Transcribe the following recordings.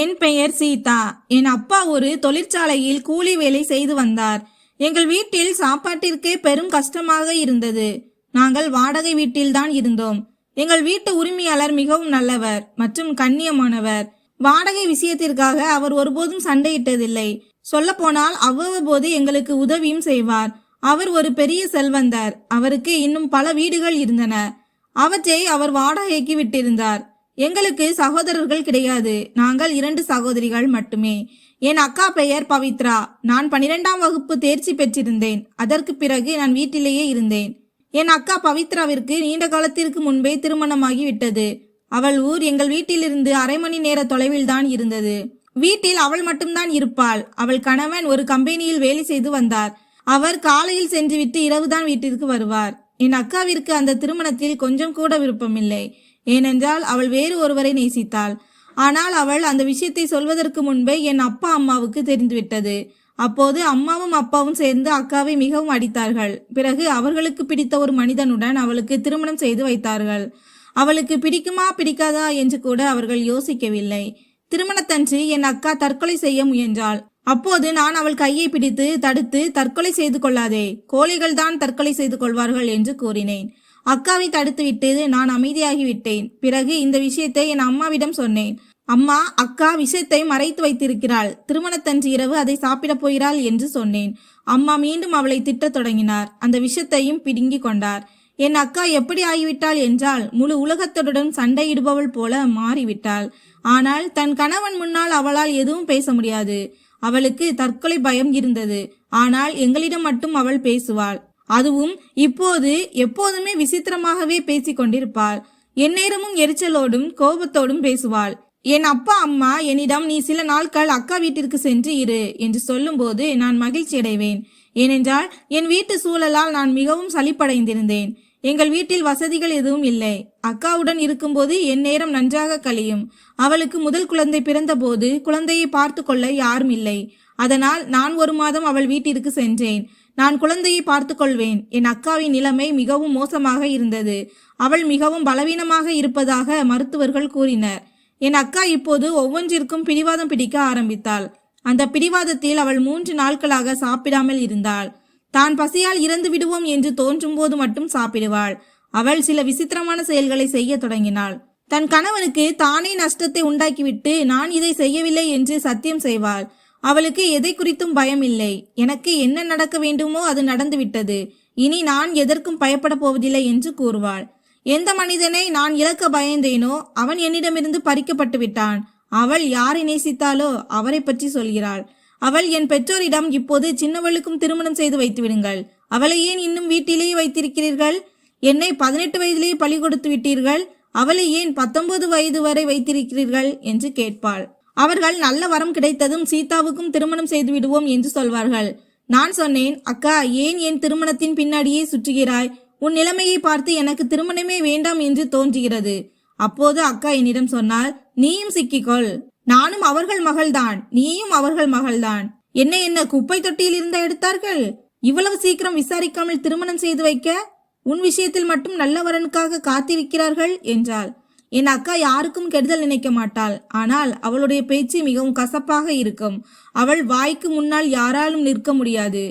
என் பெயர் சீதா. என் அப்பா ஒரு தொழிற்சாலையில் கூலி வேலை செய்து வந்தார். எங்கள் வீட்டில் சாப்பாட்டிற்கே பெரும் கஷ்டமாக இருந்தது. நாங்கள் வாடகை வீட்டில்தான் இருந்தோம். எங்கள் வீட்டு உரிமையாளர் மிகவும் நல்லவர் மற்றும் கண்ணியமானவர். வாடகை விஷயத்திற்காக அவர் ஒருபோதும் சண்டையிட்டதில்லை. சொல்லப்போனால் அவ்வப்போது எங்களுக்கு உதவியும் செய்வார். அவர் ஒரு பெரிய செல்வந்தர். அவருக்கு இன்னும் பல வீடுகள் இருந்தன. அவற்றை அவர் வாடகைக்கு விட்டிருந்தார். எங்களுக்கு சகோதரர்கள் கிடையாது. நாங்கள் இரண்டு சகோதரிகள் மட்டுமே. என் அக்கா பெயர் பவித்ரா. நான் பனிரெண்டாம் வகுப்பு தேர்ச்சி பெற்றிருந்தேன். அதற்கு பிறகு நான் வீட்டிலேயே இருந்தேன். என் அக்கா பவித்ராவிற்கு நீண்ட காலத்திற்கு முன்பே திருமணமாகி விட்டது. அவள் ஊர் எங்கள் வீட்டிலிருந்து அரை மணி நேர தொலைவில் தான் இருந்தது. வீட்டில் அவள் மட்டும்தான் இருப்பாள். அவள் கணவன் ஒரு கம்பெனியில் வேலை செய்து வந்தார். அவர் காலையில் சென்றுவிட்டு இரவுதான் வீட்டிற்கு வருவார். என் அக்காவிற்கு அந்த திருமணத்தில் கொஞ்சம் கூட விருப்பமில்லை. ஏனென்றால் அவள் வேறு ஒருவரை நேசித்தாள். ஆனால் அவள் அந்த விஷயத்தை சொல்வதற்கு முன்பே என் அப்பா அம்மாவுக்கு தெரிந்துவிட்டது. அப்போது அம்மாவும் அப்பாவும் சேர்ந்து அக்காவை மிகவும் அடித்தார்கள். பிறகு அவர்களுக்கு பிடித்த ஒரு மனிதனுடன் அவளுக்கு திருமணம் செய்து வைத்தார்கள். அவளுக்கு பிடிக்குமா பிடிக்காதா என்று கூட அவர்கள் யோசிக்கவில்லை. திருமணத்தன்று என் அக்கா தற்கொலை செய்ய முயன்றாள். அப்போது நான் அவள் கையை பிடித்து தடுத்து தற்கொலை செய்து கொள்ளாதே கோழிகள் தான் தற்கொலை செய்து கொள்வார்கள் என்று கூறினேன். அக்காவை தடுத்துவிட்டது நான் அமைதியாகி விட்டேன். பிறகு இந்த விஷயத்தை என் அம்மாவிடம் சொன்னேன். அம்மா அக்கா விஷயத்தை மறைத்து வைத்திருக்கிறாள். திருமணத்தன்று இரவு அதை சாப்பிடப் போகிறாள் என்று சொன்னேன். அம்மா மீண்டும் அவளை திட்டத் தொடங்கினார். அந்த விஷயத்தையும் பிடுங்கிக் கொண்டார். என் அக்கா எப்படி ஆகிவிட்டாள் என்றால் முழு உலகத்துடன் சண்டையிடுபவள் போல மாறிவிட்டாள். ஆனால் தன் கணவன் முன்னால் அவளால் எதுவும் பேச முடியாது. அவளுக்கு தற்கொலை பயம் இருந்தது. ஆனால் எங்களிடம் மட்டும் அவள் பேசுவாள். அதுவும் இப்போது எப்போதுமே விசித்திரமாகவே பேசிக் கொண்டிருப்பாள். எந்நேரமும் எரிச்சலோடும் கோபத்தோடும் பேசுவாள். என் அப்பா அம்மா என்னிடம் நீ சில நாட்கள் அக்கா வீட்டிற்கு சென்று இரு என்று சொல்லும்போது நான் மகிழ்ச்சி அடைவேன். ஏனென்றால் என் வீட்டு சூழலால் நான் மிகவும் சலிப்படைந்திருந்தேன். எங்கள் வீட்டில் வசதிகள் எதுவும் இல்லை. அக்காவுடன் இருக்கும்போது என் நேரம் நன்றாக கழியும். அவளுக்கு முதல் குழந்தை பிறந்தபோது குழந்தையை பார்த்து கொள்ள யாரும் இல்லை. அதனால் நான் ஒரு மாதம் அவள் வீட்டிற்கு சென்றேன். நான் குழந்தையை பார்த்து கொள்வேன் என் அக்காவின் நிலைமை மிகவும் மோசமாக இருந்தது. அவள் மிகவும் பலவீனமாக இருப்பதாக மருத்துவர்கள் கூறினர். என் அக்கா இப்போது ஒவ்வொன்றிற்கும் பிடிவாதம் பிடிக்க ஆரம்பித்தாள். அந்த பிடிவாதத்தில் அவள் மூன்று நாட்களாக சாப்பிடாமல் இருந்தாள். தான் பசியால் இறந்து விடுவோம் என்று தோன்றும் போது மட்டும் சாப்பிடுவாள். அவள் சில விசித்திரமான செயல்களை செய்ய தொடங்கினாள். தன் கணவனுக்கு தானே நஷ்டத்தை உண்டாக்கிவிட்டு நான் இதை செய்யவில்லை என்று சத்தியம் செய்வாள். அவளுக்கு எதை குறித்தும் பயம் இல்லை எனக்கு என்ன நடக்க வேண்டுமோ அது நடந்துவிட்டது. இனி நான் எதற்கும் பயப்பட போவதில்லை என்று கூறுவாள். எந்த மனிதனை நான் இழக்க பயந்தேனோ அவன் என்னிடமிருந்து பறிக்கப்பட்டு விட்டான். அவள் யாரை நேசித்தாலோ அவரை பற்றி சொல்கிறாள். அவள் என் பெற்றோரிடம் இப்போது சின்னவளுக்கும் திருமணம் செய்து வைத்து விடுங்கள். அவளை ஏன் இன்னும் வீட்டிலேயே வைத்திருக்கிறீர்கள்? என்னை பதினெட்டு வயதிலேயே பழி கொடுத்து விட்டீர்கள். அவளை ஏன் பத்தொன்பது வயது வரை வைத்திருக்கிறீர்கள்? என்று கேட்பாள். அவர்கள் நல்ல வரம் கிடைத்ததும் சீதாவுக்கும் திருமணம் செய்து விடுவோம் என்று சொல்வார்கள். நான் சொன்னேன் அக்கா ஏன் என் திருமணத்தின் பின்னாடியே சுற்றுகிறாய்? உன் நிலைமையை பார்த்து எனக்கு திருமணமே வேண்டாம் என்று தோன்றுகிறது. அப்போது அக்கா என்னிடம் சொன்னால் நீயும் சிக்கிக்கொள். நானும் அவர்கள் மகள்தான். நீயும் அவர்கள் மகள்தான். என்ன என்ன குப்பை தொட்டியில் இருந்த எடுத்தார்கள்? இவ்வளவு சீக்கிரம் விசாரிக்காமல் திருமணம் செய்து வைக்க? உன் விஷயத்தில் மட்டும் நல்ல வரனுக்காக காத்திருக்கிறார்கள்? என்றாள். என் அக்கா யாருக்கும் கெடுதல் நினைக்க மாட்டாள். ஆனால் அவளுடைய பேச்சு மிகவும் கசப்பாக இருக்கும். அவள் வாய்க்கு முன்னால் யாராலும் நிற்க முடியாது.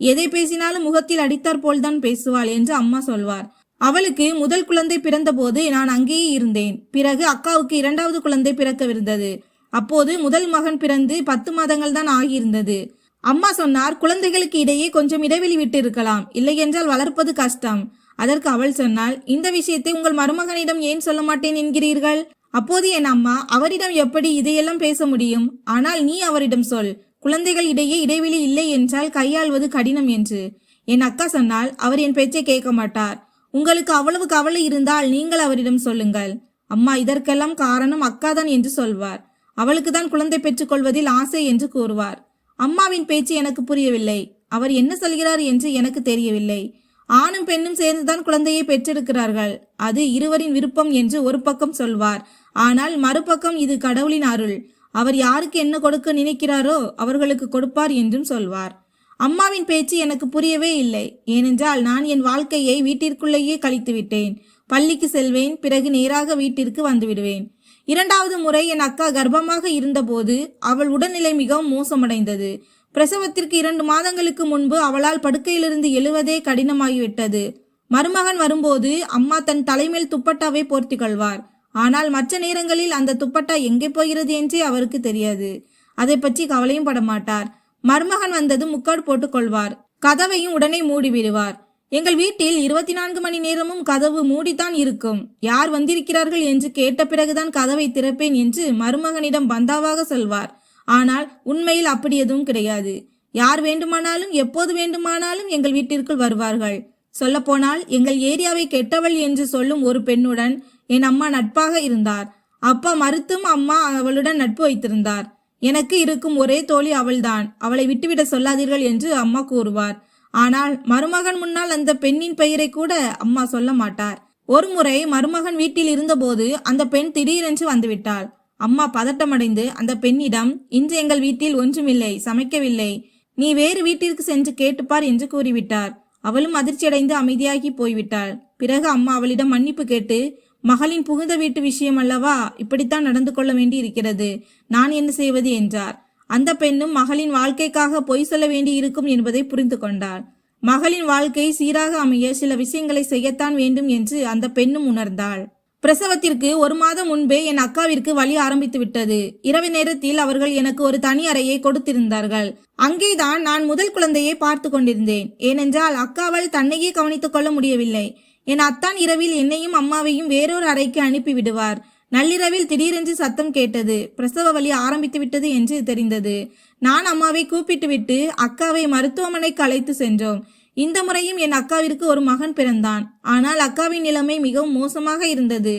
எதை பேசினாலும் முகத்தில் அடித்தாற் போல்தான் பேசுவாள் என்று அம்மா சொல்வார். அவளுக்கு முதல் குழந்தை பிறந்தபோது நான் அங்கேயே இருந்தேன். பிறகு அக்காவுக்கு இரண்டாவது குழந்தை பிறக்கவிருந்தது. அப்போது முதல் மகன் பிறந்து பத்து மாதங்கள் தான் ஆகியிருந்தது. அம்மா சொன்னார் குழந்தைகளுக்கு இடையே கொஞ்சம் இடைவெளி விட்டு இருக்கலாம் இல்லையென்றால் வளர்ப்பது கஷ்டம். அதற்கு அவள் சொன்னாள் இந்த விஷயத்தை உங்கள் மருமகனிடம் ஏன் சொல்ல மாட்டேன் என்கிறீர்கள்? அப்போது என் அம்மா அவரிடம் எப்படி இதையெல்லாம் பேச முடியும்? ஆனால் நீ அவரிடம் சொல் குழந்தைகள் இடையே இடைவெளி இல்லை என்றால் கையாள்வது கடினம் என்று. என் அக்கா சொன்னால் அவர் என் பேச்சை கேட்க மாட்டார். உங்களுக்கு அவ்வளவு கவலை இருந்தால் நீங்கள் அவரிடம் சொல்லுங்கள். அம்மா இதற்கெல்லாம் காரணம் அக்காதான் என்று சொல்வார். அவளுக்கு தான் குழந்தை பெற்றுக்கொள்வதில் ஆசை என்று கூறுவார். அம்மாவின் பேச்சு எனக்கு புரியவில்லை. அவர் என்ன சொல்கிறார் என்று எனக்கு தெரியவில்லை. ஆணும் பெண்ணும் சேர்ந்துதான் குழந்தையை பெற்றெடுக்கிறார்கள் அது இருவரின் விருப்பம் என்று ஒரு பக்கம் சொல்வார். ஆனால் மறுபக்கம் இது கடவுளின் அருள். அவர் யாருக்கு என்ன கொடுக்க நினைக்கிறாரோ அவர்களுக்கு கொடுப்பார் என்றும் சொல்வார். அம்மாவின் பேச்சு எனக்கு புரியவே இல்லை. ஏனென்றால் நான் என் வாழ்க்கையை வீட்டிற்குள்ளேயே கழித்து விட்டேன் பள்ளிக்கு செல்வேன் பிறகு நேராக வீட்டிற்கு வந்துவிடுவேன். இரண்டாவது முறை என் அக்கா கர்ப்பமாக இருந்தபோது அவள் உடல்நிலை மிகவும் மோசமடைந்தது. பிரசவத்திற்கு இரண்டு மாதங்களுக்கு முன்பு அவளால் படுக்கையிலிருந்து எழுவதே கடினமாகிவிட்டது. மருமகன் வரும்போது அம்மா தன் தலைமேல் துப்பட்டாவை போர்த்தி கொள்வார் ஆனால் மற்ற நேரங்களில் அந்த துப்பட்டா எங்கே போகிறது என்றே அவருக்கு தெரியாது. அதை பற்றி கவலையும் படமாட்டார். மருமகன் வந்தது முக்காடு போட்டுக் கொள்வார் கதவையும் உடனே மூடி விடுவார். எங்கள் வீட்டில் இருபத்தி நான்கு மணி நேரமும் கதவு மூடித்தான் இருக்கும். யார் வந்திருக்கிறார்கள் என்று கேட்ட பிறகுதான் கதவை திறப்பேன் என்று மருமகனிடம் பந்தாவாக சொல்வார். ஆனால் உண்மையில் அப்படி எதுவும் கிடையாது. யார் வேண்டுமானாலும் எப்போது வேண்டுமானாலும் எங்கள் வீட்டிற்குள் வருவார்கள். சொல்லப்போனால் எங்கள் ஏரியாவை கெட்டவள் என்று சொல்லும் ஒரு பெண்ணுடன் என் அம்மா நட்பாக இருந்தார். அப்பா மறுத்தும் அம்மா அவளுடன் நட்பு வைத்திருந்தார். எனக்கு இருக்கும் ஒரே தோழி அவள்தான். அவளை விட்டுவிட சொல்லாதீர்கள் என்று அம்மா கூறுவார். ஆனால் மருமகன் முன்னால் அந்த பெண்ணின் பெயரை கூட அம்மா சொல்ல மாட்டார். ஒருமுறை மருமகன் வீட்டில் இருந்தபோது அந்த பெண் திடீரென்று வந்துவிட்டாள். அம்மா பதட்டமடைந்து அந்த பெண்ணிடம் இன்று எங்கள் வீட்டில் ஒன்றுமில்லை சமைக்கவில்லை. நீ வேறு வீட்டிற்கு சென்று கேட்டுப்பார் என்று கூறிவிட்டார். அவளும் அதிர்ச்சியடைந்து அமைதியாகி போய்விட்டாள். பிறகு அம்மா அவளிடம் மன்னிப்பு கேட்டு மகளின் புகுந்த வீட்டு விஷயம் அல்லவா இப்படித்தான் நடந்து கொள்ள வேண்டி இருக்கிறது நான் என்ன செய்வது? என்றார். அந்த பெண்ணும் மகளின் வாழ்க்கைக்காக பொய் சொல்ல வேண்டி இருக்கும் என்பதை புரிந்து கொண்டாள். மகளின் வாழ்க்கை சீராக அமைய சில விஷயங்களை செய்யத்தான் வேண்டும் என்று அந்த பெண்ணும் உணர்ந்தாள். பிரசவத்திற்கு ஒரு மாதம் முன்பே என் அக்காவிற்கு வலி ஆரம்பித்து விட்டது. இரவு நேரத்தில் அவர்கள் எனக்கு ஒரு தனி அறையை கொடுத்திருந்தார்கள். அங்கேதான் நான் முதல் குழந்தையை பார்த்து கொண்டிருந்தேன். ஏனென்றால் அக்காவால் தன்னையே கவனித்துக் கொள்ள முடியவில்லை. என் அத்தான் இரவில் என்னையும் அம்மாவையும் வேறொரு அறைக்கு அனுப்பி விடுவார். நள்ளிரவில் திடீரென்று சத்தம் கேட்டது. பிரசவ வலி ஆரம்பித்து விட்டது என்று தெரிந்தது. நான் அம்மாவை கூப்பிட்டு விட்டு அக்காவை மருத்துவமனைக்கு அழைத்து சென்றோம். இந்த முறையும் என் அக்காவிற்கு ஒரு மகன் பிறந்தான். ஆனால் அக்காவின் நிலைமை மிகவும் மோசமாக இருந்தது.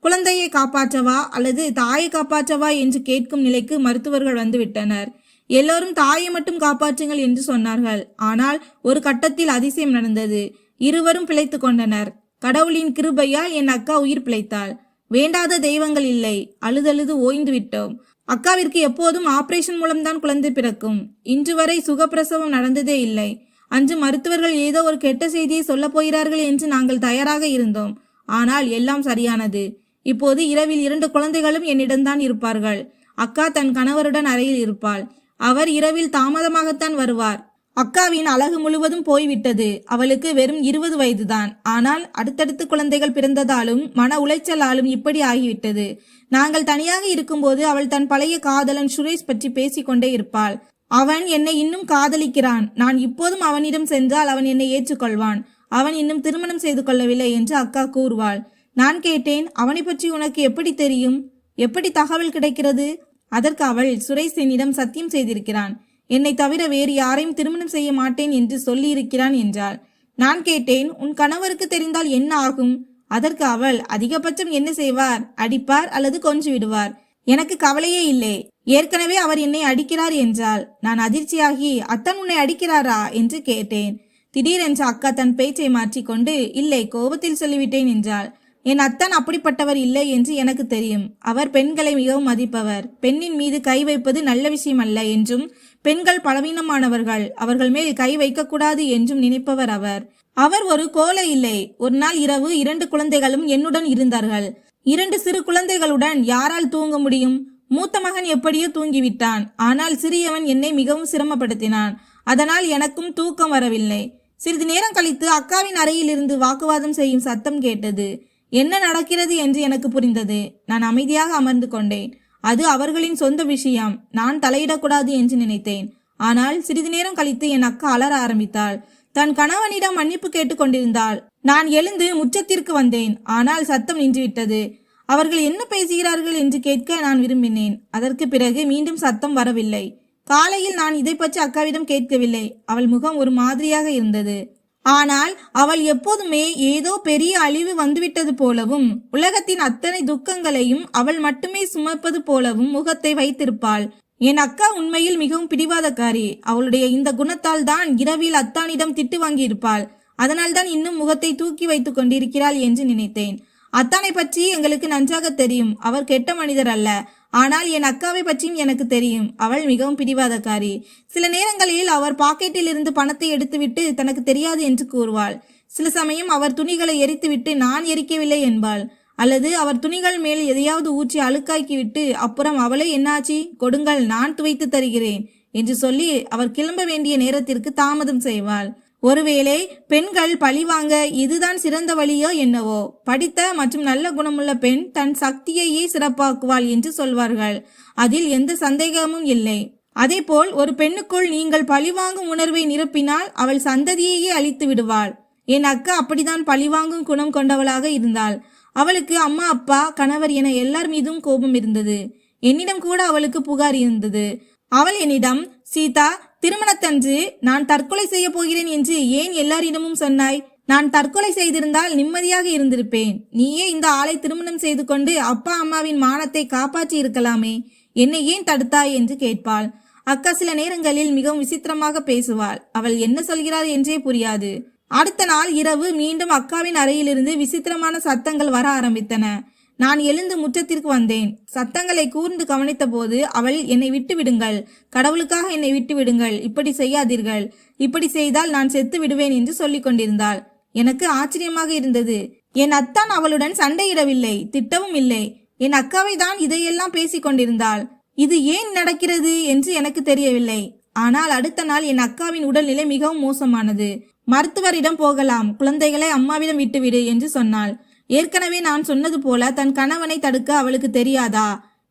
குழந்தையை காப்பாற்றவா அல்லது தாயை காப்பாற்றவா என்று கேட்கும் நிலைக்கு மருத்துவர்கள் வந்துவிட்டனர். எல்லோரும் தாயை மட்டும் காப்பாற்றுங்கள் என்று சொன்னார்கள். ஆனால் ஒரு கட்டத்தில் அதிசயம் நடந்தது. இருவரும் பிழைத்து கொண்டனர். கடவுளின் கிருபையால் என் அக்கா உயிர் பிழைத்தாள். வேண்டாத தெய்வங்கள் இல்லை. அழுதழுது ஓய்ந்து விட்டோம். அக்காவிற்கு எப்போதும் ஆபரேஷன் மூலம்தான் குழந்தை பிறக்கும். இன்று வரை சுகப்பிரசவம் நடந்ததே இல்லை. அன்று மருத்துவர்கள் ஏதோ ஒரு கெட்ட செய்தியை சொல்லப் போகிறார்கள் என்று நாங்கள் தயாராக இருந்தோம். ஆனால் எல்லாம் சரியானது. இப்போது இரவில் இரண்டு குழந்தைகளும் என்னிடம்தான் இருப்பார்கள். அக்கா தன் கணவருடன் அறையில் இருப்பாள். அவர் இரவில் தாமதமாகத்தான் வருவார். அக்காவின் அழகு முழுவதும் போய்விட்டது. அவளுக்கு வெறும் இருபது வயதுதான். ஆனால் அடுத்தடுத்து குழந்தைகள் பிறந்ததாலும் மன உளைச்சலாலும் இப்படி ஆகிவிட்டது. நாங்கள் தனியாக இருக்கும்போது அவள் தன் பழைய காதலன் சுரேஷ் பற்றி பேசிக்கொண்டே இருப்பாள். அவன் என்னை இன்னும் காதலிக்கிறான். நான் இப்போதும் அவனிடம் சென்றால் அவன் என்னை ஏற்றுக்கொள்வான். அவன் இன்னும் திருமணம் செய்து கொள்ளவில்லை என்று அக்கா கூறுவாள். நான் கேட்டேன் அவனை பற்றி உனக்கு எப்படி தெரியும்? எப்படி தகவல் கிடைக்கிறது? அதற்கு அவள் சுரேஷ் என்னிடம் சத்தியம் செய்திருக்கிறான். என்னை தவிர வேறு யாரையும் திருமணம் செய்ய மாட்டேன் என்று சொல்லியிருக்கிறான் என்றாள். நான் கேட்டேன் உன் கணவருக்கு தெரிந்தால் என்ன ஆகும்? அதற்கு அவள் அதிகபட்சம் என்ன செய்வார்? அடிப்பார் அல்லது கொஞ்சு விடுவார் எனக்கு கவலையே இல்லை. ஏற்கனவே அவர் என்னை அடிக்கிறார் என்றால் நான் அதிர்ச்சியாகி அத்தன் உன்னை அடிக்கிறாரா என்று கேட்டேன். திடீரென்று அக்கா தன் பேச்சை மாற்றிக்கொண்டு இல்லை கோபத்தில் சொல்லிவிட்டேன் என்றாள். என் அத்தன் அப்படிப்பட்டவர் இல்லை என்று எனக்கு தெரியும். அவர் பெண்களை மிகவும் மதிப்பவர். பெண்ணின் மீது கை வைப்பது நல்ல விஷயம் அல்ல என்றும் பெண்கள் பலவீனமானவர்கள். அவர்கள் மேல் கை வைக்கக்கூடாது என்றும் நினைப்பவர் அவர். அவர் ஒரு கோலை இல்லை. ஒரு நாள் இரவு இரண்டு குழந்தைகளும் என்னுடன் இருந்தார்கள். இரண்டு சிறு குழந்தைகளுடன் யாரால் தூங்க முடியும்? மூத்த மகன் எப்படியோ தூங்கிவிட்டான். ஆனால் சிறியவன் என்னை மிகவும் சிரமப்படுத்தினான். அதனால் எனக்கும் தூக்கம் வரவில்லை. சிறிது நேரம் கழித்து அக்காவின் அறையிலிருந்து வாக்குவாதம் செய்யும் சத்தம் கேட்டது. என்ன நடக்கிறது என்று எனக்கு புரிந்தது. நான் அமைதியாக அமர்ந்து கொண்டேன். அது அவர்களின் சொந்த விஷயம். நான் தலையிடக்கூடாது என்று நினைத்தேன். ஆனால் சிறிது நேரம் கழித்து என் அக்கா அலற ஆரம்பித்தாள். தன் கணவனிடம் மன்னிப்பு கேட்டுக்கொண்டிருந்தாள் நான் எழுந்து முச்சத்திற்கு வந்தேன். ஆனால் சத்தம் நின்றுவிட்டது. அவர்கள் என்ன பேசுகிறார்கள் என்று கேட்க நான் விரும்பினேன். அதற்கு பிறகு மீண்டும் சத்தம் வரவில்லை. காலையில் நான் இதை பற்றி அக்காவிடம் கேட்கவில்லை. அவள் முகம் ஒரு மாதிரியாக இருந்தது. ஆனால் அவள் எப்போதுமே ஏதோ பெரிய அழிவு வந்துவிட்டது போலவும் உலகத்தின் அத்தனை துக்கங்களையும் அவள் மட்டுமே சுமப்பது போலவும் முகத்தை வைத்திருப்பாள். என் அக்கா உண்மையில் மிகவும் பிடிவாதக்காரி. அவளுடைய இந்த குணத்தால் தான் இரவில் அத்தானிடம் திட்டு வாங்கியிருப்பாள். அதனால்தான் இன்னும் முகத்தை தூக்கி வைத்துக் கொண்டிருக்கிறாள் என்று நினைத்தேன். அத்தானை பற்றி எங்களுக்கு நன்றாக தெரியும். அவர் கெட்ட மனிதர் அல்ல. ஆனால் என் அக்காவை பற்றியும் எனக்கு தெரியும். அவள் மிகவும் பிடிவாதக்காரி. சில நேரங்களில் அவர் பாக்கெட்டில் இருந்து பணத்தை எடுத்துவிட்டு தனக்கு தெரியாது என்று கூறுவாள். சில சமயம் அவர் துணிகளை எரித்துவிட்டு நான் எரிக்கவில்லை என்பாள். அல்லது அவர் துணிகள் மேல் எதையாவது ஊற்றி அழுக்காக்கி விட்டு அப்புறம் அவளே என்னாச்சு? கொடுங்கள் நான் துவைத்து தருகிறேன் என்று சொல்லி அவர் கிளம்ப வேண்டிய நேரத்திற்கு தாமதம் செய்வாள். ஒருவேளை பெண்கள் பழிவாங்க இதுதான் சிறந்த வழியோ என்னவோ? படித்த மற்றும் நல்ல குணமுள்ள பெண் தன் சக்தியையே சிறப்பாக்குவாள் என்று சொல்வார்கள். அதில் எந்த சந்தேகமும் இல்லை. அதேபோல் ஒரு பெண்ணுக்குள் நீங்கள் பழிவாங்கும் உணர்வை நிரப்பினால் அவள் சந்ததியையே அழித்து விடுவாள். என் அக்கா அப்படிதான் பழிவாங்கும் குணம் கொண்டவளாக இருந்தாள். அவளுக்கு அம்மா அப்பா கணவர் என எல்லார் மீதும் கோபம் இருந்தது. என்னிடம் கூட அவளுக்கு புகார் இருந்தது. அவள் என்னிடம் சீதா திருமணத்தன்று நான் தற்கொலை செய்ய போகிறேன் என்று ஏன் எல்லாரிடமும் சொன்னாய்? நான் தற்கொலை செய்திருந்தால் நிம்மதியாக இருந்திருப்பேன். நீயே இந்த ஆளை திருமணம் செய்து கொண்டு அப்பா அம்மாவின் மானத்தை காப்பாற்றி இருக்கலாமே. என்னை ஏன் தடுத்தாய் என்று கேட்பாள். அக்கா சில நேரங்களில் மிகவும் விசித்திரமாக பேசுவாள். அவள் என்ன சொல்கிறாள் என்றே புரியாது. அடுத்த நாள் இரவு மீண்டும் அக்காவின் அறையிலிருந்து விசித்திரமான சத்தங்கள் வர ஆரம்பித்தன. நான் எழுந்து முற்றத்திற்கு வந்தேன். சத்தங்களை கூர்ந்து கவனித்தபோது அவள் என்னை விட்டு விடுங்கள் கடவுளுக்காக என்னை விட்டு விடுங்கள் இப்படி செய்யாதீர்கள். இப்படி செய்தால் நான் செத்து விடுவேன் என்று சொல்லிக் கொண்டிருந்தாள். எனக்கு ஆச்சரியமாக இருந்தது. என் அத்தான் அவளுடன் சண்டையிடவில்லை. திட்டவும் இல்லை. என் அக்காவை தான் இதையெல்லாம் பேசிக் கொண்டிருந்தாள். இது ஏன் நடக்கிறது என்று எனக்கு தெரியவில்லை. ஆனால் அடுத்த நாள் என் அக்காவின் உடல்நிலை மிகவும் மோசமானது. மருத்துவரிடம் போகலாம். குழந்தைகளை அம்மாவிடம் விட்டுவிடு என்று சொன்னாள். ஏற்கனவே நான் சொன்னது போல தன் கணவனை தடுக்க அவளுக்கு தெரியாதா?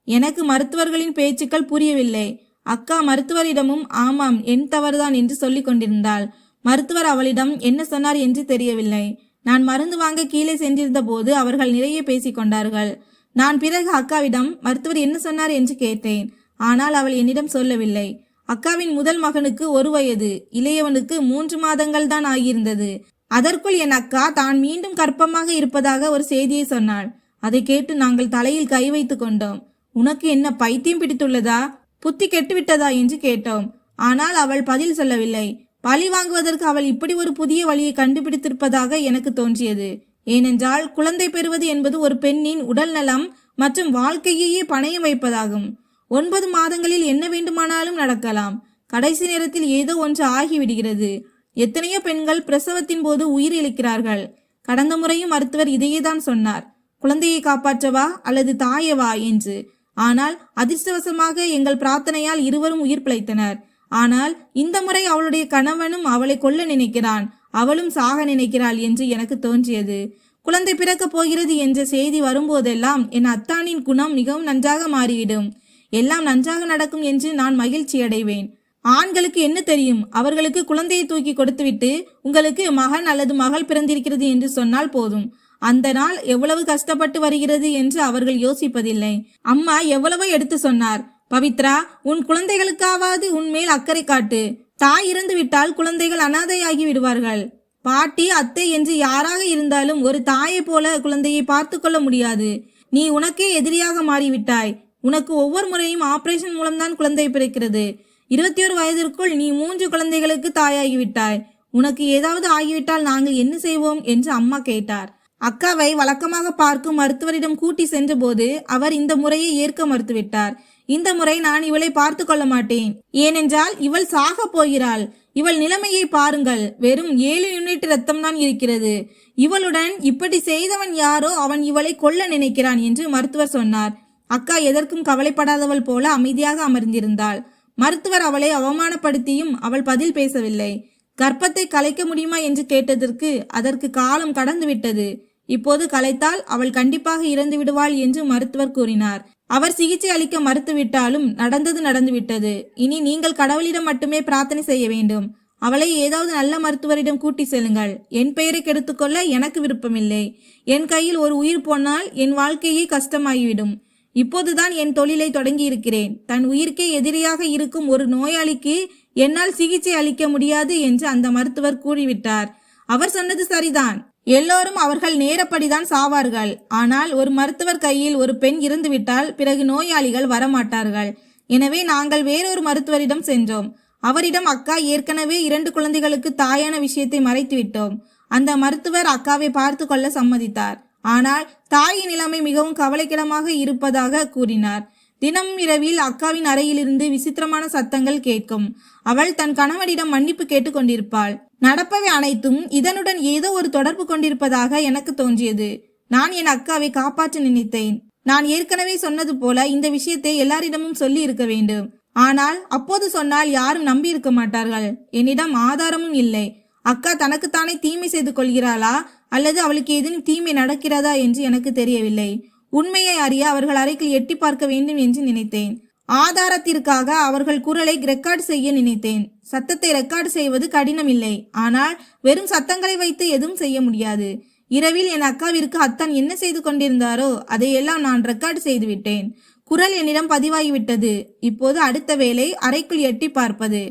எனக்கு மருத்துவர்களின் பேச்சுக்கள் புரியவில்லை. அக்கா மருத்துவரிடமும் ஆமாம் என் தவறுதான் என்று சொல்லிக் கொண்டிருந்தாள். மருத்துவர் அவளிடம் என்ன சொன்னார் என்று தெரியவில்லை. நான் மருந்து வாங்க கீழே சென்றிருந்த போது அவர்கள் நிறைய பேசிக் கொண்டார்கள். நான் பிறகு அக்காவிடம் மருத்துவர் என்ன சொன்னார் என்று கேட்டேன். ஆனால் அவள் என்னிடம் சொல்லவில்லை. அக்காவின் முதல் மகனுக்கு ஒரு வயது இளையவனுக்கு மூன்று மாதங்கள் தான் ஆகியிருந்தது. அதற்குள் என் அக்கா தான் மீண்டும் கற்பமாக இருப்பதாக ஒரு செய்தியை சொன்னாள். அதை கேட்டு நாங்கள் தலையில் கை வைத்து கொண்டோம். உனக்கு என்ன பைத்தியம் பிடித்துள்ளதா? புத்தி கெட்டுவிட்டதா என்று கேட்டோம். ஆனால் அவள் பதில் சொல்லவில்லை. பழி வாங்குவதற்கு அவள் இப்படி ஒரு புதிய வழியை கண்டுபிடித்திருப்பதாக எனக்கு தோன்றியது. ஏனென்றால் குழந்தை பெறுவது என்பது ஒரு பெண்ணின் உடல் நலம் மற்றும் வாழ்க்கையையே பணயம் வைப்பதாகும். ஒன்பது மாதங்களில் என்ன வேண்டுமானாலும் நடக்கலாம். கடைசி நேரத்தில் ஏதோ ஒன்று ஆகிவிடுகிறது. எத்தனையோ பெண்கள் பிரசவத்தின் போது உயிர் இழக்கிறார்கள். கடந்த முறையும் மருத்துவர் இதையே தான் சொன்னார். குழந்தையை காப்பாற்றவா அல்லது தாயவா என்று. ஆனால் அதிர்ஷ்டவசமாக எங்கள் பிரார்த்தனையால் இருவரும் உயிர் பிழைத்தனர். ஆனால் இந்த முறை அவளுடைய கணவனும் அவளை கொல்ல நினைக்கிறான். அவளும் சாக நினைக்கிறாள் என்று எனக்கு தோன்றியது. குழந்தை பிறக்கப் போகிறது என்ற செய்தி வரும்போதெல்லாம் என் அத்தானின் குணம் மிகவும் நன்றாக மாறிவிடும். எல்லாம் நன்றாக நடக்கும் என்று நான் மகிழ்ச்சி அடைவேன் ஆண்களுக்கு என்ன தெரியும்? அவர்களுக்கு குழந்தையை தூக்கி கொடுத்துவிட்டு உங்களுக்கு மகன் அல்லது மகள் பிறந்திருக்கிறது என்று சொன்னால் போதும். அந்த நாள் எவ்வளவு கஷ்டப்பட்டு வருகிறது என்று அவர்கள் யோசிப்பதில்லை. அம்மா எவ்வளவோ எடுத்து சொன்னார். பவித்ரா உன் குழந்தைகளுக்காவது உன்மேல் அக்கறை காட்டு. தாய் இறந்து விட்டால் குழந்தைகள் அனாதையாகி விடுவார்கள். பாட்டி அத்தை என்று யாராக இருந்தாலும் ஒரு தாயை போல குழந்தையை பார்த்து கொள்ள முடியாது. நீ உனக்கே எதிரியாக மாறிவிட்டாய். உனக்கு ஒவ்வொரு முறையும் ஆபரேஷன் மூலம்தான் குழந்தை பிறக்கிறது. இருபத்தி ஒரு வயதிற்குள் நீ மூன்று குழந்தைகளுக்கு தாயாகிவிட்டாய். உனக்கு ஏதாவது ஆகிவிட்டால் நாங்கள் என்ன செய்வோம்? என்று அம்மா கேட்டார். அக்காவை வழக்கமாக பார்க்கும் மருத்துவரிடம் கூட்டி சென்றபோது அவர் இந்த முறையை ஏற்க மறுத்துவிட்டார். இந்த முறை நான் இவளை பார்த்து கொள்ள மாட்டேன். ஏனென்றால் இவள் சாக போகிறாள். இவள் நிலைமையை பாருங்கள். வெறும் ஏழு யூனிட் ரத்தம் தான் இருக்கிறது. இவளுடன் இப்படி செய்தவன் யாரோ அவன் இவளை கொல்ல நினைக்கிறான் என்று மருத்துவர் சொன்னார். அக்கா எதற்கும் கவலைப்படாதவள் போல அமைதியாக அமர்ந்திருந்தாள். மருத்துவர் அவளை அவமானப்படுத்தியும் அவள் பதில் பேசவில்லை. கர்ப்பத்தை கலைக்க முடியுமா என்று கேட்டதற்கு அதற்கு காலம் கடந்துவிட்டது. இப்போது கலைத்தால் அவள் கண்டிப்பாக இறந்து விடுவாள் என்று மருத்துவர் கூறினார். அவர் சிகிச்சை அளிக்க மறுத்துவிட்டாலும் நடந்தது நடந்துவிட்டது. இனி நீங்கள் கடவுளிடம் மட்டுமே பிரார்த்தனை செய்ய வேண்டும். அவளை ஏதாவது நல்ல மருத்துவரிடம் கூட்டி செல்லுங்கள். என் பெயரை கெடுத்துக்கொள்ள எனக்கு விருப்பமில்லை. என் கையில் ஒரு உயிர் போனால் என் வாழ்க்கையே கஷ்டமாகிவிடும். இப்போதுதான் என் தொழிலை தொடங்கியிருக்கிறேன். தன் உயிர்க்கே எதிரியாக இருக்கும் ஒரு நோயாளிக்கு என்னால் சிகிச்சை அளிக்க முடியாது என்று அந்த மருத்துவர் கூறிவிட்டார். அவர் சொன்னது சரிதான். எல்லோரும் அவர்கள் நேரப்படிதான் சாவார்கள். ஆனால் ஒரு மருத்துவர் கையில் ஒரு பெண் இருந்துவிட்டால் பிறகு நோயாளிகள் வரமாட்டார்கள். எனவே நாங்கள் வேறொரு மருத்துவரிடம் சென்றோம். அவரிடம் அக்கா ஏற்கனவே இரண்டு குழந்தைகளுக்கு தாயான விஷயத்தை மறைத்துவிட்டோம். அந்த மருத்துவர் அக்காவை பார்த்து கொள்ள சம்மதித்தார். ஆனால் தாயின் நிலைமை மிகவும் கவலைக்கிடமாக இருப்பதாக கூறினார். தினம் இரவில் அக்காவின் அறையிலிருந்து விசித்திரமான சத்தங்கள் கேட்கும். அவள் தன் கணவனிடம் மன்னிப்பு கேட்டுக்கொண்டிருப்பாள் நடப்பவை அனைத்தும் இதனுடன் ஏதோ ஒரு தொடர்பு கொண்டிருப்பதாக எனக்கு தோன்றியது. நான் என் அக்காவை காப்பாற்ற நினைத்தேன். நான் ஏற்கனவே சொன்னது போல இந்த விஷயத்தை எல்லாரிடமும் சொல்லி இருக்க வேண்டும். ஆனால் அப்போது சொன்னால் யாரும் நம்பி இருக்க மாட்டார்கள். என்னிடம் ஆதாரமும் இல்லை. அக்கா தனக்குத்தானே தீமை செய்து கொள்கிறாளா? அல்லது அவளுக்கு ஏதேனும் தீமை நடக்கிறதா என்று எனக்கு தெரியவில்லை. உண்மையை அறிய அவர்கள் அறைக்குள் எட்டி பார்க்க வேண்டும் என்று நினைத்தேன். ஆதாரத்திற்காக அவர்கள் குரலை ரெக்கார்டு செய்ய நினைத்தேன். சத்தத்தை ரெக்கார்டு செய்வது கடினம் இல்லை ஆனால் வெறும் சத்தங்களை வைத்து எதுவும் செய்ய முடியாது. இரவில் என் அக்காவிற்கு அத்தான் என்ன செய்து கொண்டிருந்தாரோ அதையெல்லாம் நான் ரெக்கார்டு செய்து விட்டேன். குரல் என்னிடம் பதிவாகிவிட்டது. இப்போது அடுத்த வேலை அறைக்குள் எட்டி பார்ப்பது.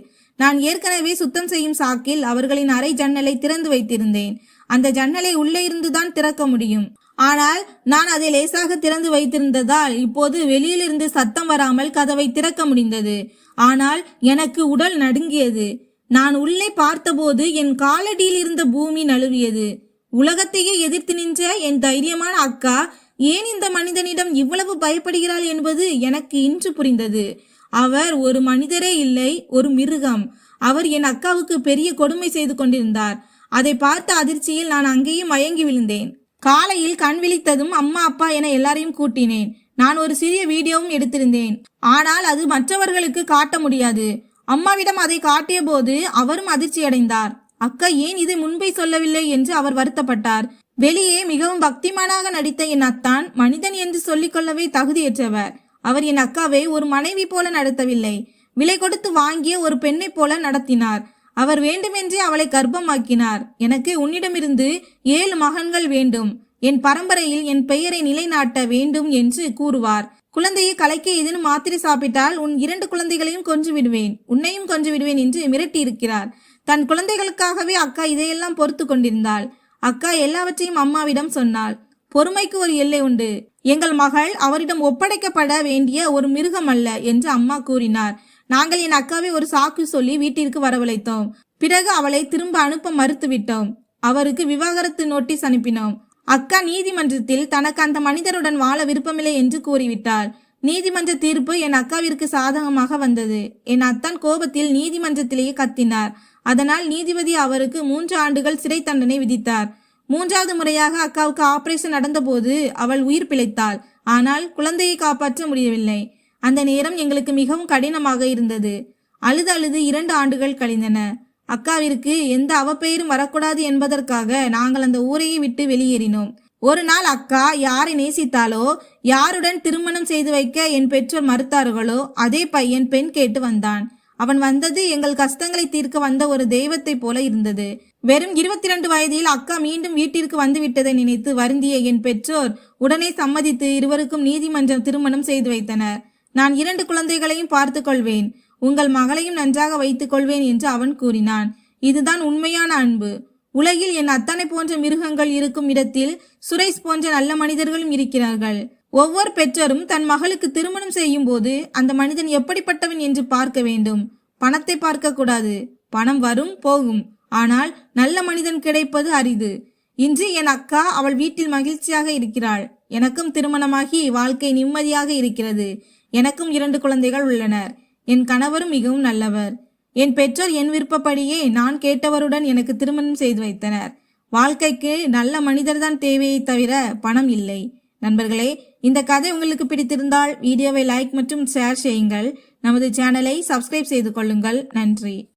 நான் ஏற்கனவே சுத்தம் செய்யும் சாக்கில் அவர்களின் அறை ஜன்னலை திறந்து வைத்திருந்தேன். அந்த ஜன்னலை உள்ளே இருந்துதான் திறக்க முடியும். ஆனால் நான் அதை லேசாக திறந்து வைத்திருந்ததால் இப்போது வெளியிலிருந்து சத்தம் வராமல் கதவை திறக்க முடிந்தது. ஆனால் எனக்கு உடல் நடுங்கியது. நான் உள்ளே பார்த்தபோது என் காலடியில் இருந்த பூமி நழுவியது. உலகத்தையே எதிர்த்து நின்ற என் தைரியமான அக்கா ஏன் இந்த மனிதனிடம் இவ்வளவு பயப்படுகிறாள்? என்பது எனக்கு இன்று புரிந்தது. அவர் ஒரு மனிதரே இல்லை ஒரு மிருகம். அவர் என் அக்காவுக்கு பெரிய கொடுமை செய்து கொண்டிருந்தார். அதை பார்த்த அதிர்ச்சியில் நான் அங்கேயும் மயங்கி விழுந்தேன். காலையில் கண் விழித்ததும் அம்மா அப்பா என எல்லாரையும் கூட்டினேன். நான் ஒரு சிறிய வீடியோவும் எடுத்திருந்தேன். ஆனால் அது மற்றவர்களுக்கு காட்ட முடியாது. அம்மாவிடம் அதை காட்டிய போது அவரும் அதிர்ச்சியடைந்தார் அக்கா ஏன் இதை முன்பே சொல்லவில்லை? என்று அவர் வருத்தப்பட்டார். வெளியே மிகவும் பக்திமானாக நடித்த என் அத்தான் மனிதன் என்று சொல்லிக்கொள்ளவே தகுதியற்றவர். அவர் என் அக்காவை ஒரு மனைவி போல நடத்தவில்லை. விலை கொடுத்து வாங்கிய ஒரு பெண்ணைப் போல நடத்தினார். அவர் வேண்டுமென்றே அவளை கர்ப்பமாக்கினார். எனக்கு உன்னிடமிருந்து ஏழு மகன்கள் வேண்டும். என் பரம்பரையில் என் பெயரை நிலைநாட்ட வேண்டும் என்று கூறுவார். குழந்தையை கலைக்க ஏதேனும் மாத்திரை சாப்பிட்டால் உன் இரண்டு குழந்தைகளையும் கொன்று விடுவேன் உன்னையும் கொன்று விடுவேன் என்று மிரட்டியிருக்கிறார். தன் குழந்தைகளுக்காகவே அக்கா இதையெல்லாம் பொறுத்து கொண்டிருந்தாள். அக்கா எல்லாவற்றையும் அம்மாவிடம் சொன்னாள். பொறுமைக்கு ஒரு எல்லை உண்டு. எங்கள் மகள் அவரிடம் ஒப்படைக்கப்பட வேண்டிய ஒரு மிருகம் அல்ல என்று அம்மா கூறினார். நாங்கள் என் அக்காவை ஒரு சாக்கு சொல்லி வீட்டிற்கு வரவழைத்தோம். பிறகு அவளை திரும்ப அனுப்ப மறுத்துவிட்டோம். அவருக்கு விவாகரத்து நோட்டீஸ் அனுப்பினோம். அக்கா நீதிமன்றத்தில் தனக்கு அந்த மனிதருடன் வாழ விருப்பமில்லை என்று கூறிவிட்டார் நீதிமன்ற தீர்ப்பு என் அக்காவிற்கு சாதகமாக வந்தது. என் அத்தான் கோபத்தில் நீதிமன்றத்திலேயே கத்தினார். அதனால் நீதிபதி அவருக்கு மூன்று ஆண்டுகள் சிறை தண்டனை விதித்தார். மூன்றாவது முறையாக அக்காவுக்கு ஆபரேஷன் நடந்தபோது அவள் உயிர் பிழைத்தாள். ஆனால் குழந்தையை காப்பாற்ற முடியவில்லை. அந்த நேரம் எங்களுக்கு மிகவும் கடினமாக இருந்தது. அழுது அழுது இரண்டு ஆண்டுகள் கழிந்தன. அக்காவிற்கு எந்த அவப்பெயரும் வரக்கூடாது என்பதற்காக நாங்கள் அந்த ஊரையை விட்டு வெளியேறினோம். ஒரு நாள் அக்கா யாரை நேசித்தாலோ யாருடன் திருமணம் செய்து வைக்க என் பெற்றோர் மறுத்தார்களோ அதே பையன் பெண் கேட்டு வந்தான். அவன் வந்தது எங்கள் கஷ்டங்களை தீர்க்க வந்த ஒரு தெய்வத்தைப் போல இருந்தது. வெறும் இருபத்தி ரெண்டு வயதில் அக்கா மீண்டும் வீட்டிற்கு வந்துவிட்டதை நினைத்து வருந்திய என் பெற்றோர் உடனே சம்மதித்து இருவருக்கும் நீதிமன்றம் திருமணம் செய்து வைத்தனர். நான் இரண்டு குழந்தைகளையும் பார்த்து கொள்வேன். உங்கள் மகளையும் நன்றாக வைத்துக் கொள்வேன் என்று அவன் கூறினான். இதுதான் உண்மையான அன்பு. உலகில் என் அத்தனை போன்ற மிருகங்கள் இருக்கும் இடத்தில் சுரேஷ் போன்ற நல்ல மனிதர்களும் இருக்கிறார்கள். ஒவ்வொரு பெற்றோரும் தன் மகளுக்கு திருமணம் செய்யும் போது அந்த மனிதன் எப்படிப்பட்டவன் என்று பார்க்க வேண்டும். பணத்தை பார்க்க கூடாது. பணம் வரும் போகும். ஆனால் நல்ல மனிதன் கிடைப்பது அரிது. இன்று என் அக்கா அவள் வீட்டில் மகிழ்ச்சியாக இருக்கிறாள். எனக்கும் திருமணமாகி வாழ்க்கை நிம்மதியாக இருக்கிறது. எனக்கும் இரண்டு குழந்தைகள் உள்ளனர். என் கணவரும் மிகவும் நல்லவர். என் பெற்றோர் என் விருப்பப்படியே நான் கேட்டவருடன் எனக்கு திருமணம் செய்து வைத்தனர். வாழ்க்கைக்கு நல்ல மனிதர்தான் தேவையை தவிர பணம் இல்லை. நண்பர்களே இந்த கதை உங்களுக்கு பிடித்திருந்தால் வீடியோவை லைக் மற்றும் ஷேர் செய்யுங்கள். நமது சேனலை சப்ஸ்கிரைப் செய்து கொள்ளுங்கள். நன்றி.